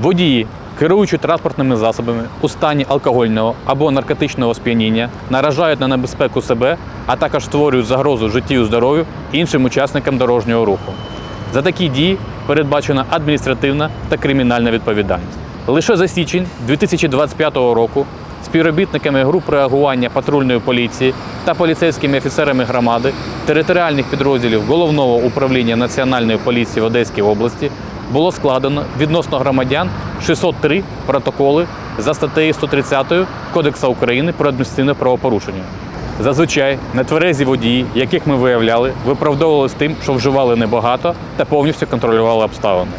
Водії, керуючи транспортними засобами у стані алкогольного або наркотичного сп'яніння, наражають на небезпеку себе, а також створюють загрозу життю і здоров'ю іншим учасникам дорожнього руху. За такі дії передбачена адміністративна та кримінальна відповідальність. Лише за січень 2025 року співробітниками груп реагування патрульної поліції та поліцейськими офіцерами громади територіальних підрозділів головного управління Національної поліції в Одеській області було складено відносно громадян 603 протоколи за статтею 130 Кодексу України про адміністративне правопорушення. Зазвичай нетверезі водії, яких ми виявляли, виправдовувалися тим, що вживали небагато та повністю контролювали обставини.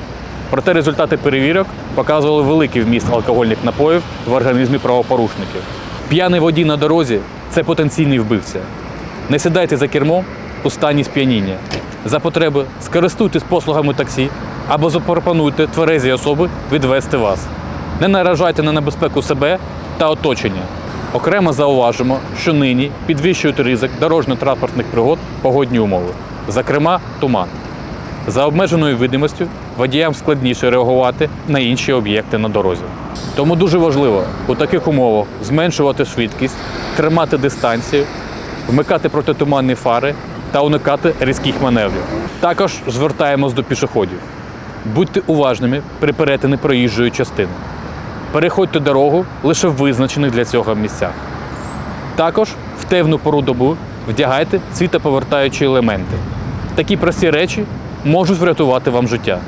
Проте результати перевірок показували великий вміст алкогольних напоїв в організмі правопорушників. П'яний водій на дорозі це потенційний вбивця. Не сідайте за кермо у стані сп'яніння. За потреби скористуйтесь послугами таксі або запропонуйте тверезі особи відвести вас. Не наражайте на небезпеку себе та оточення. Окремо зауважимо, що нині підвищують ризик дорожньо-транспортних пригод погодні умови, зокрема туман. За обмеженою видимостю водіям складніше реагувати на інші об'єкти на дорозі. Тому дуже важливо у таких умовах зменшувати швидкість, тримати дистанцію, вмикати протитуманні фари та уникати різких маневрів. Також звертаємось до пішоходів. Будьте уважними при перетині проїжджої частини. Переходьте дорогу лише в визначених для цього місцях. Також в темну пору добу вдягайте світоповертаючі елементи. Такі прості речі можуть врятувати вам життя.